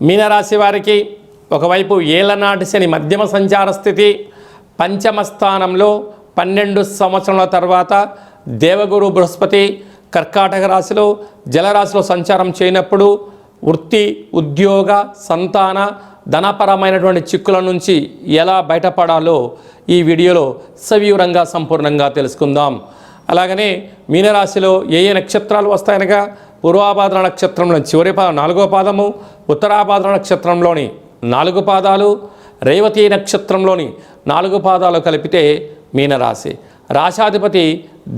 మీనరాశి వారికి ఒకవైపు ఏలనాటి శని మధ్యమ సంచార స్థితి పంచమ స్థానంలో పన్నెండు సంవత్సరాల తర్వాత దేవగురు బృహస్పతి కర్కాటక రాశిలో జలరాశిలో సంచారం చేయనప్పుడు వృత్తి ఉద్యోగ సంతాన ధనపరమైనటువంటి చిక్కుల నుంచి ఎలా బయటపడాలో ఈ వీడియోలో సవివరంగా సంపూర్ణంగా తెలుసుకుందాం. అలాగనే మీనరాశిలో ఏ ఏ నక్షత్రాలు వస్తాయనగా పూర్వాభాద్ర నక్షత్రంలో చివరి పాదం నాలుగో పాదము ఉత్తరాభాద్ర నక్షత్రంలోని నాలుగు పాదాలు రేవతి నక్షత్రంలోని నాలుగు పాదాలు కలిపితే మీనరాశి. రాశాధిపతి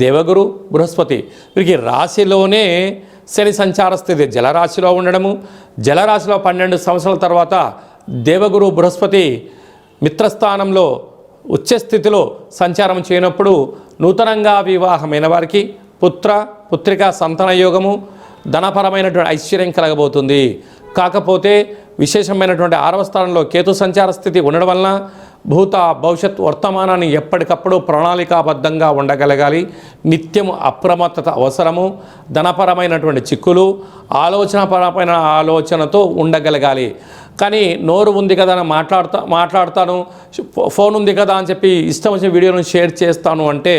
దేవగురు బృహస్పతి. వీరికి రాశిలోనే శని సంచార స్థితి జలరాశిలో ఉండడము జలరాశిలో పన్నెండు సంవత్సరాల తర్వాత దేవగురు బృహస్పతి మిత్రస్థానంలో ఉచ్చస్థితిలో సంచారం చేయనప్పుడు నూతనంగా వివాహమైన వారికి పుత్ర పుత్రిక సంతాన యోగము ధనపరమైనటువంటి ఐశ్వర్యం కలగబోతుంది. కాకపోతే విశేషమైనటువంటి ఆరవ స్థానంలో కేతు సంచార స్థితి ఉండడం వలన భూత భవిష్యత్ వర్తమానాన్ని ఎప్పటికప్పుడు ప్రణాళికాబద్ధంగా ఉండగలగాలి. నిత్యము అప్రమత్తత అవసరము. ధనపరమైనటువంటి చిక్కులు ఆలోచనపరమైన ఆలోచనతో ఉండగలగాలి. కానీ నోరు ఉంది కదా అని మాట్లాడతా మాట్లాడతాను. ఫోన్ ఉంది కదా అని చెప్పి ఇష్టం వచ్చిన వీడియోను షేర్ చేస్తాను అంటే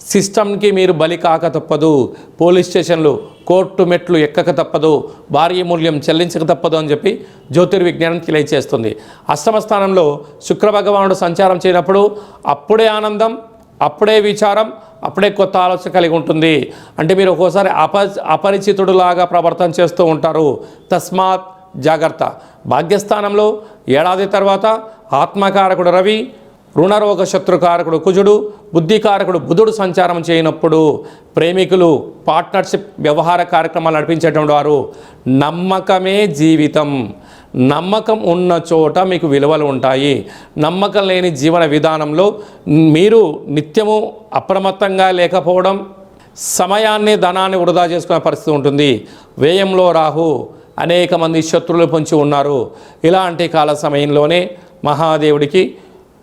సిస్టమ్కి మీరు బలి కాక తప్పదు. పోలీస్ స్టేషన్లు కోర్టు మెట్లు ఎక్కక తప్పదు. భారీ మూల్యం చెల్లించక తప్పదు అని చెప్పి జ్యోతిర్విజ్ఞానం తెలియజేస్తుంది అష్టమ స్థానంలో శుక్రభగవానుడు సంచారం చేయనప్పుడు అప్పుడే ఆనందం అప్పుడే విచారం అప్పుడే కొత్త ఆలోచన కలిగి ఉంటుంది. అంటే మీరు ఒక్కోసారి అప అపరిచితుడులాగా ప్రవర్తన చేస్తూ ఉంటారు. తస్మాత్ జాగ్రత్త. భాగ్యస్థానంలో ఏడాది తర్వాత ఆత్మకారకుడు రవి రుణరోగ శత్రుకారకుడు కుజుడు బుద్ధికారకుడు బుధుడు సంచారం చేయనప్పుడు ప్రేమికులు పార్ట్నర్షిప్ వ్యవహార కార్యక్రమాలు నడిపించేటువంటి వారు నమ్మకమే జీవితం. నమ్మకం ఉన్న చోట మీకు విలువలు ఉంటాయి. నమ్మకం లేని జీవన విధానంలో మీరు నిత్యము అప్రమత్తంగా లేకపోవడం సమయాన్ని ధనాన్ని వృధా చేసుకునే పరిస్థితి ఉంటుంది. వ్యయంలో రాహు అనేక మంది శత్రువులు పొంచి ఉన్నారు. ఇలాంటి కాల సమయంలోనే మహాదేవుడికి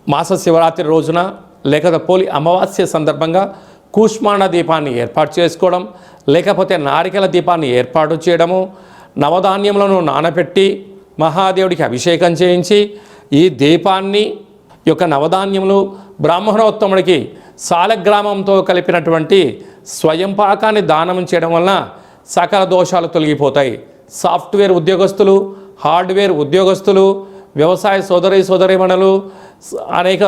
మాస శివరాత్రి రోజున లేకపోతే పోలి అమావాస్య సందర్భంగా కూష్మాండ దీపాన్ని ఏర్పాటు చేసుకోవడం లేకపోతే నారికల దీపాన్ని ఏర్పాటు చేయడము నవధాన్యములను నానపెట్టి మహాదేవుడికి అభిషేకం చేయించి ఈ దీపాన్ని ఈ యొక్క నవధాన్యములు బ్రాహ్మణోత్తముడికి సాలగ్రామంతో కలిపినటువంటి స్వయం పాకాన్ని దానం చేయడం వలన సకల దోషాలు తొలగిపోతాయి. సాఫ్ట్వేర్ ఉద్యోగస్తులు హార్డ్వేర్ ఉద్యోగస్తులు వ్యవసాయ సోదరి సోదరిమణులు స- అనేక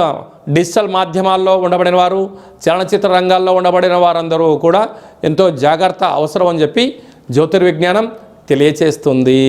డిజిటల్ మాధ్యమాల్లో ఉండబడిన వారు చలనచిత్ర రంగాల్లో ఉండబడిన వారందరూ కూడా ఎంతో జాగ్రత్త అవసరం అని చెప్పి జ్యోతిర్విజ్ఞానం తెలియచేస్తుంది.